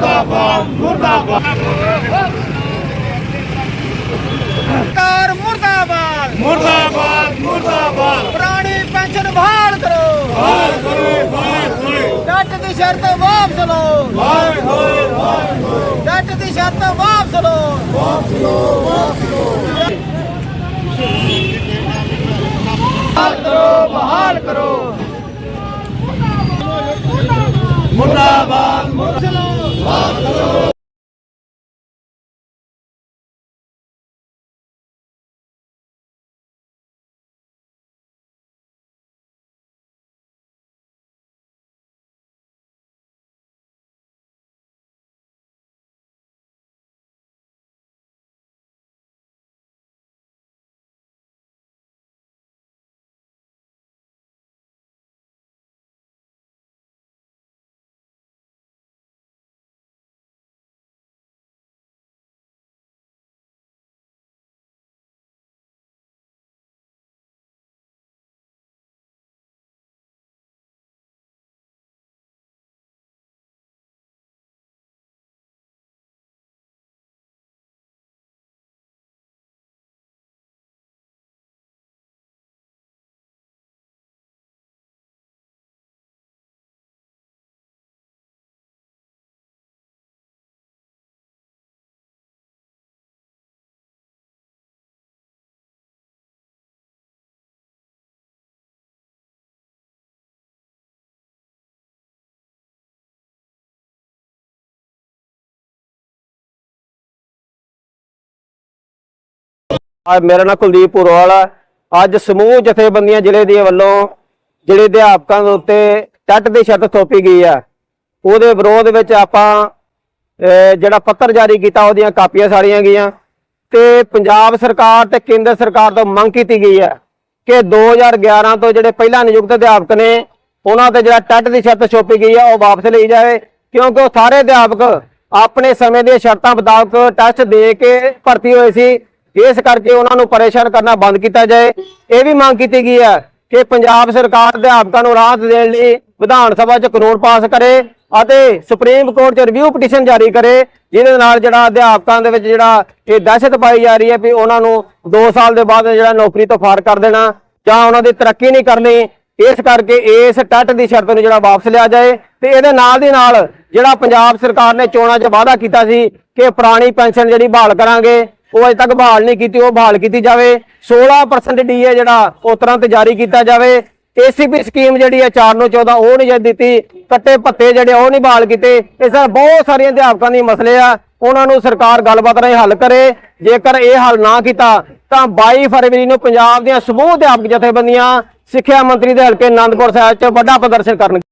ਮੁਰਦਾਬਾਦ ਮੁਰਦਾਬਾਦ। ਸਰਕਾਰ ਮੁਰਦਾਬਾਦ। ਮੁਰਦਾਬਾਦ ਮੁਰਦਾਬਾਦ। ਪੁਰਾਣੀ ਪੈਨਸ਼ਨ ਬਹਾਲ ਕਰੋ। ਬਹਾਲ ਕਰੋ ਬਹਾਲ ਕਰੋ। ਡੱਟ ਦੀ ਸ਼ਰਤ ਵਾਪਸ ਲਓ। ਬਹਾਲ ਕਰੋ ਬਹਾਲ ਕਰੋ ਡੱਟ ਦੀ ਸ਼ਰਤ ਵਾਪਸ ਲਓ। ਵਾਪਸ ਲਓ ਵਾਪਸ ਲਓ। ਬਹਾਲ ਕਰੋ ਬਹਾਲ ਕਰੋ। ਮੁਰਦਾਬਾਦ। ਅੱਜ ਮੇਰਾ ਨਾਮ ਕੁਲਦੀਪ ਪੁਰਵਾਲ ਆ। ਅੱਜ ਸਮੂਹ ਜਥੇਬੰਦੀਆਂ ਜ਼ਿਲ੍ਹੇ ਦੇ ਵੱਲੋਂ ਜਿਹੜੇ ਅਧਿਆਪਕਾਂ ਦੇ ਉੱਤੇ ਟੱਟ ਦੀ ਸ਼ਰਤ ਥੋਪੀ ਗਈ ਆ। ਉਹਦੇ ਵਿਰੋਧ ਵਿੱਚ ਆਪਾਂ ਜਿਹੜਾ ਪੱਤਰ ਜਾਰੀ ਕੀਤਾ ਉਹਦੀਆਂ ਕਾਪੀਆਂ ਸਾਰੀਆਂ ਗਈਆਂ ਤੇ ਪੰਜਾਬ ਸਰਕਾਰ ਤੇ ਕੇਂਦਰ ਸਰਕਾਰ ਤੋਂ ਮੰਗ ਕੀਤੀ ਗਈ ਹੈ ਕਿ 2011 ਤੋਂ ਜਿਹੜੇ ਪਹਿਲਾਂ ਨਿਯੁਕਤ ਅਧਿਆਪਕ ਨੇ, ਉਹਨਾਂ ਤੇ ਜਿਹੜਾ ਟੱਟ ਦੀ ਸ਼ਰਤ ਛੋਪੀ ਗਈ ਹੈ ਉਹ ਵਾਪਸ ਲਈ ਜਾਵੇ। ਕਿਉਂਕਿ ਉਹ ਸਾਰੇ ਅਧਿਆਪਕ ਆਪਣੇ ਸਮੇਂ ਦੀਆਂ ਸ਼ਰਤਾਂ ਮੁਤਾਬਕ ਟੈਸਟ ਦੇ ਕੇ ਭਰਤੀ ਹੋਏ ਸੀ। ਇਸ ਕਰਕੇ ਉਹਨਾਂ ਨੂੰ ਪਰੇਸ਼ਾਨ ਕਰਨਾ ਬੰਦ ਕੀਤਾ ਜਾਏ। ਇਹ ਵੀ ਮੰਗ ਕੀਤੀ ਗਈ ਹੈ ਕਿ ਪੰਜਾਬ ਸਰਕਾਰ ਅਧਿਆਪਕਾਂ ਨੂੰ ਰਾਹਤ ਦੇਣ ਲਈ ਵਿਧਾਨ ਸਭਾ 'ਚ ਕਾਨੂੰਨ ਪਾਸ ਕਰੇ ਅਤੇ ਸੁਪਰੀਮ ਕੋਰਟ 'ਚ ਰਿਵਿਊ ਪਟੀਸ਼ਨ ਜਾਰੀ ਕਰੇ, ਜਿਹਦੇ ਨਾਲ ਜਿਹੜਾ ਅਧਿਆਪਕਾਂ ਦੇ ਵਿੱਚ ਜਿਹੜਾ ਇਹ ਦਹਿਸ਼ਤ ਪਾਈ ਜਾ ਰਹੀ ਹੈ ਵੀ ਉਹਨਾਂ ਨੂੰ 2 ਸਾਲ ਦੇ ਬਾਅਦ ਜਿਹੜਾ ਨੌਕਰੀ ਤੋਂ ਫਾਰ ਕਰ ਦੇਣਾ ਜਾਂ ਉਹਨਾਂ ਦੀ ਤਰੱਕੀ ਨਹੀਂ ਕਰਨੀ। ਇਸ ਕਰਕੇ ਇਸ ਟੱਟ ਦੀ ਸ਼ਰਤ ਨੂੰ ਜਿਹੜਾ ਵਾਪਸ ਲਿਆ ਜਾਏ ਤੇ ਇਹਦੇ ਨਾਲ ਦੀ ਨਾਲ ਜਿਹੜਾ ਪੰਜਾਬ ਸਰਕਾਰ ਨੇ ਚੋਣਾਂ 'ਚ ਵਾਅਦਾ ਕੀਤਾ ਸੀ ਕਿ ਪੁਰਾਣੀ ਪੈਨਸ਼ਨ ਜਿਹੜੀ ਬਹਾਲ ਕਰਾਂਗੇ ਉਹ ਅਜੇ ਤੱਕ ਬਹਾਲ ਨਹੀਂ ਕੀਤੀ, ਉਹ ਬਹਾਲ ਕੀਤੀ ਜਾਵੇ। 16% ਡੀਏ ਜਿਹੜਾ ਉਹ ਤੁਰੰਤ ਜਾਰੀ ਕੀਤਾ ਜਾਵੇ। ਏਸੀਪੀ ਸਕੀਮ ਜਿਹੜੀ ਹੈ 4 ਨੂੰ 14 ਉਹ ਨਹੀਂ ਜਦ ਦਿੱਤੀ। ਕੱਟੇ ਪੱਤੇ ਜਿਹੜੇ ਉਹ ਨਹੀਂ ਬਹਾਲ ਕੀਤੇ। ਇਸ ਤਰ੍ਹਾਂ ਬਹੁਤ ਸਾਰੇ ਅਧਿਆਪਕਾਂ ਦੇ ਮਸਲੇ ਆ। ਉਹਨਾਂ ਨੂੰ ਸਰਕਾਰ ਗੱਲਬਾਤ ਰਾਹੀਂ ਹੱਲ ਕਰੇ। ਜੇਕਰ ਇਹ ਹੱਲ ਨਾ ਕੀਤਾ, ਤਾਂ 22 ਫਰਵਰੀ ਨੂੰ ਪੰਜਾਬ ਦੀਆਂ ਸਮੂਹ ਅਧਿਆਪਕ ਜਥੇਬੰਦੀਆਂ ਸਿੱਖਿਆ ਮੰਤਰੀ ਦੇ ਹਲਕੇ ਆਨੰਦਪੁਰ ਸਾਹਿਬ 'ਚ ਵੱਡਾ ਪ੍ਰਦਰਸ਼ਨ ਕਰਨ